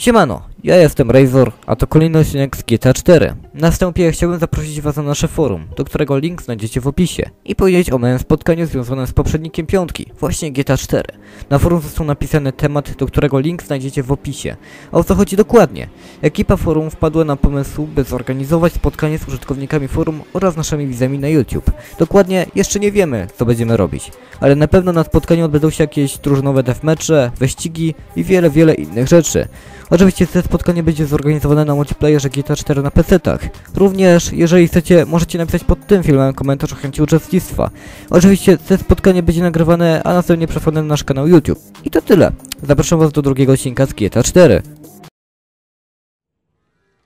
Siemano, ja jestem Razor, a to kolejny odcinek z GTA 4. Na wstępie chciałbym zaprosić was na nasze forum, do którego link znajdziecie w opisie i powiedzieć o moim spotkaniu związanym z poprzednikiem piątki, właśnie GTA 4. Na forum został napisany temat, do którego link znajdziecie w opisie. A o co chodzi dokładnie? Ekipa forum wpadła na pomysł, by zorganizować spotkanie z użytkownikami forum oraz naszymi widzami na YouTube. Dokładnie jeszcze nie wiemy, co będziemy robić, ale na pewno na spotkaniu odbędą się jakieś drużynowe deathmatche, wyścigi i wiele, wiele innych rzeczy. Oczywiście to spotkanie będzie zorganizowane na multiplayerze GTA 4 na PC-tach. Również, jeżeli chcecie, możecie napisać pod tym filmem komentarz o chęci uczestnictwa. Oczywiście to spotkanie będzie nagrywane, a następnie przesłane na nasz kanał YouTube. I to tyle. Zapraszam was do drugiego odcinka z GTA 4.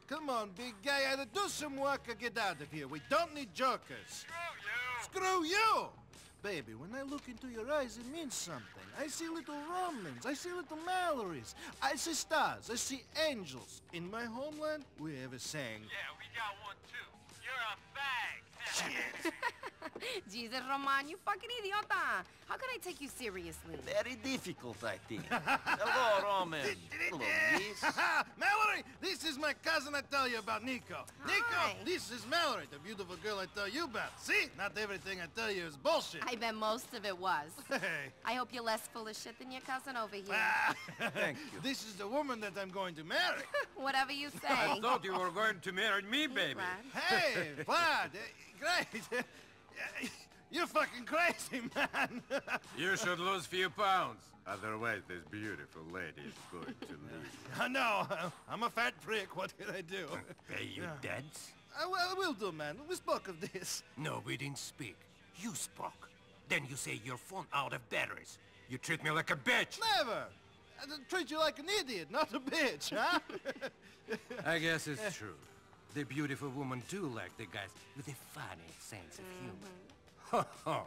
Come on, big guy, do some work or get out of here. We don't need jokers. Screw you! Baby, when I look into your eyes, it means something. I see little Romans, I see little Mallorys, I see stars, I see angels. In my homeland, we have a saying. Yeah, got one too. You're fag. Jesus, Roman, you fucking idiota! How can I take you seriously? Very difficult, I think. Hello, Roman. Hello, miss. Mallory, this is my cousin I tell you about, Nico. Hi. Nico, this is Mallory, the beautiful girl I tell you about. See? Not everything I tell you is bullshit. I bet most of it was. Hey. I hope you're less full of shit than your cousin over here. Ah. Thank you. This is the woman that I'm going to marry. Whatever you say. I thought you were going to marry me, baby. Brad. Hey, Vlad, eh, great. You're fucking crazy, man. You should lose a few pounds. Otherwise, this beautiful lady is going to lose you. I know. I'm a fat prick. What can I do? Pay you dance? I, will- I will do, man. We spoke of this. No, we didn't speak. You spoke. Then you say your phone out of batteries. You treat me like a bitch. Never. I don't treat you like an idiot, not a bitch, huh? I guess it's true. The beautiful woman do like the guys with a funny sense of humor. Ho ho.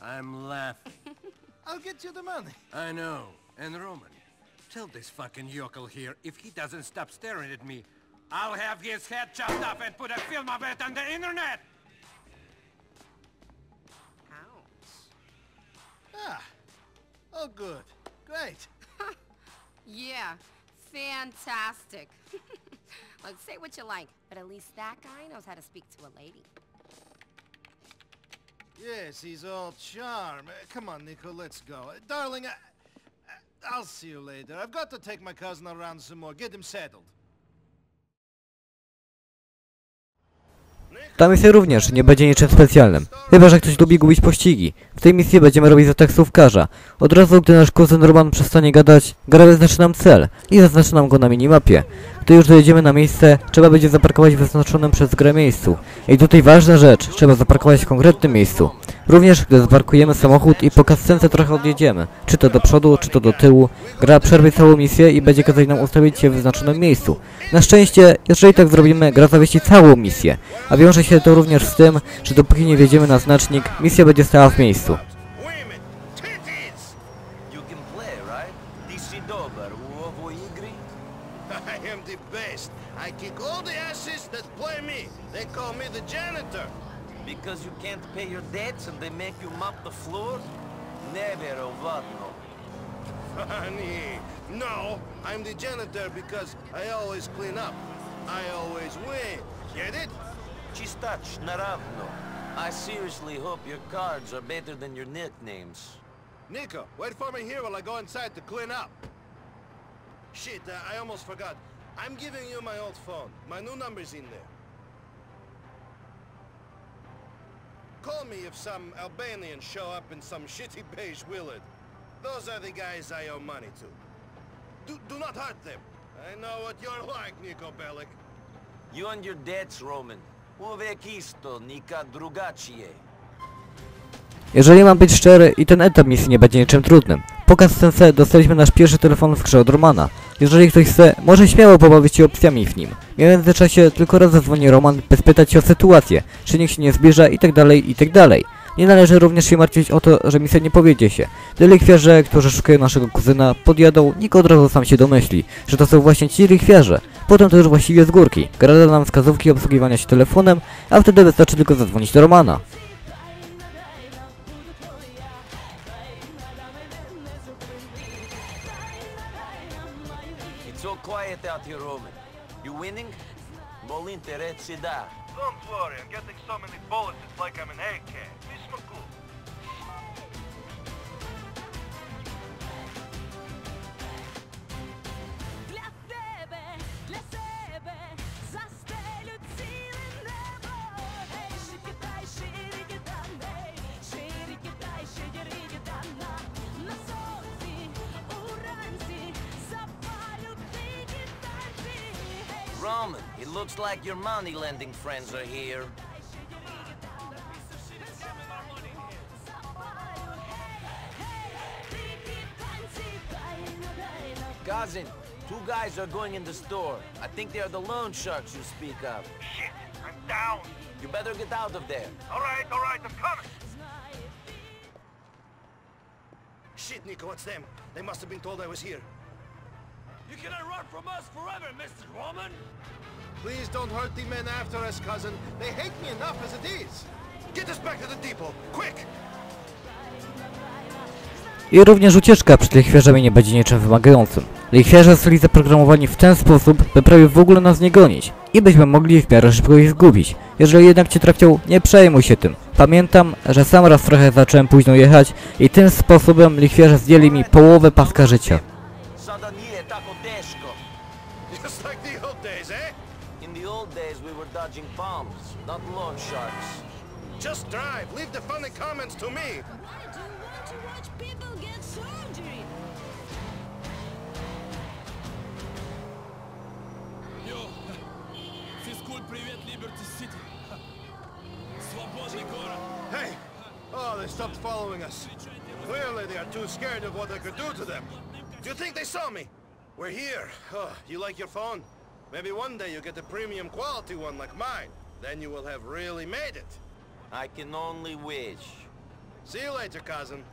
I'm laughing. I'll get you the money. I know. And Roman, tell this fucking yokel here if he doesn't stop staring at me, I'll have his head chopped off and put a film of it on the internet. Ouch. Ah. Oh, good. Great. Yeah, fantastic. Look, say what you like, but at least that guy knows how to speak to a lady. Yes, he's all charm. Uh, come on, Nico, let's go. Uh, darling, I, I- I'll see you later. I've got to take my cousin around some more. Get him settled. Ta misja również nie będzie niczym specjalnym, chyba że ktoś lubi gubić pościgi. W tej misji będziemy robić za taksówkarza. Od razu, gdy nasz kuzyn Roman przestanie gadać, gra wyznaczy nam cel i zaznaczy nam go na minimapie. Gdy już dojedziemy na miejsce, trzeba będzie zaparkować w wyznaczonym przez grę miejscu. I tutaj ważna rzecz, trzeba zaparkować w konkretnym miejscu. Również gdy zaparkujemy samochód i po kascence trochę odjedziemy, czy to do przodu, czy to do tyłu, gra przerwie całą misję i będzie kazać nam ustawić się w wyznaczonym miejscu. Na szczęście, jeżeli tak zrobimy, gra zawiesi całą misję, a wiąże się to również z tym, że dopóki nie wjedziemy na znacznik, misja będzie stała w miejscu. Am the best. I kick all the asses that play me. They call me the janitor. Because you can't pay your debts and they make you mop the floor? Never owatno. Funny. No, I'm the janitor because I always clean up. I always win. Get it? Chistach, naravno. I seriously hope your cards are better than your nicknames. Nico, wait for me here while I go inside to clean up. Shit, uh, I almost forgot. I'm giving you my old phone. My new number's in there. Call me if some Albanians show up in some shitty beige Willard. Those are the guys I owe money to. Do, do not hurt them. I know what you're like, Nico Bellic. You and your debts, Roman. Isto, nika drugačije. Jeżeli mam być szczery, i ten etap misji nie będzie niczym trudnym. Po kascence dostaliśmy nasz pierwszy telefon w grze od Romana. Jeżeli ktoś chce, może śmiało pobawić się opcjami w nim. W międzyczasie tylko raz zadzwoni Roman, by spytać się o sytuację, czy nikt się nie zbliża i tak dalej, i tak. Nie należy również się martwić o to, że misja nie powiedzie się. Gdy likwiarze, którzy szukają naszego kuzyna, podjadą, nikt od razu sam się domyśli, że to są właśnie ci likwiarze. Potem to już właściwie z górki. Gra da nam wskazówki obsługiwania się telefonem, a wtedy wystarczy tylko zadzwonić do Romana. It's so quiet out here, Roman. You winning? Molinte red. Don't worry, I'm getting so many bullets, it's like I'm an AK. Miss Roman, it looks like your money-lending friends are here. Cousin, two guys are going in the store. I think they are the loan sharks you speak of. Shit, I'm down. You better get out of there. All right, all right, I'm coming. Shit, Nico, what's them? They must have been told I was here. You cannot run from us forever, Mr. Roman! Please don't hurt the men after us, cousin. They hate me enough as it is. Get us back to the depot, quick! I również ucieczka przed lichwiarzami nie będzie niczym wymagającym. Lichwiarze zostali zaprogramowani w ten sposób, by prawie w ogóle nas nie gonić i byśmy mogli w miarę szybko ich zgubić. Jeżeli jednak cię trafią, nie przejmuj się tym. Pamiętam, że sam raz trochę zacząłem późno jechać i tym sposobem lichwiarze zdjęli mi połowę paska życia. not loan sharks. Just drive. Leave the funny comments to me. Why do you want to watch people get surgery? Йо, физкульт, привет, Либерти Сити. Свободный город. Hey! Oh, they stopped following us. Clearly they are too scared of what I could do to them. Do you think they saw me? We're here. Oh, you like your phone? Maybe one day you get a premium quality one like mine. Then you will have really made it. I can only wish. See you later, cousin.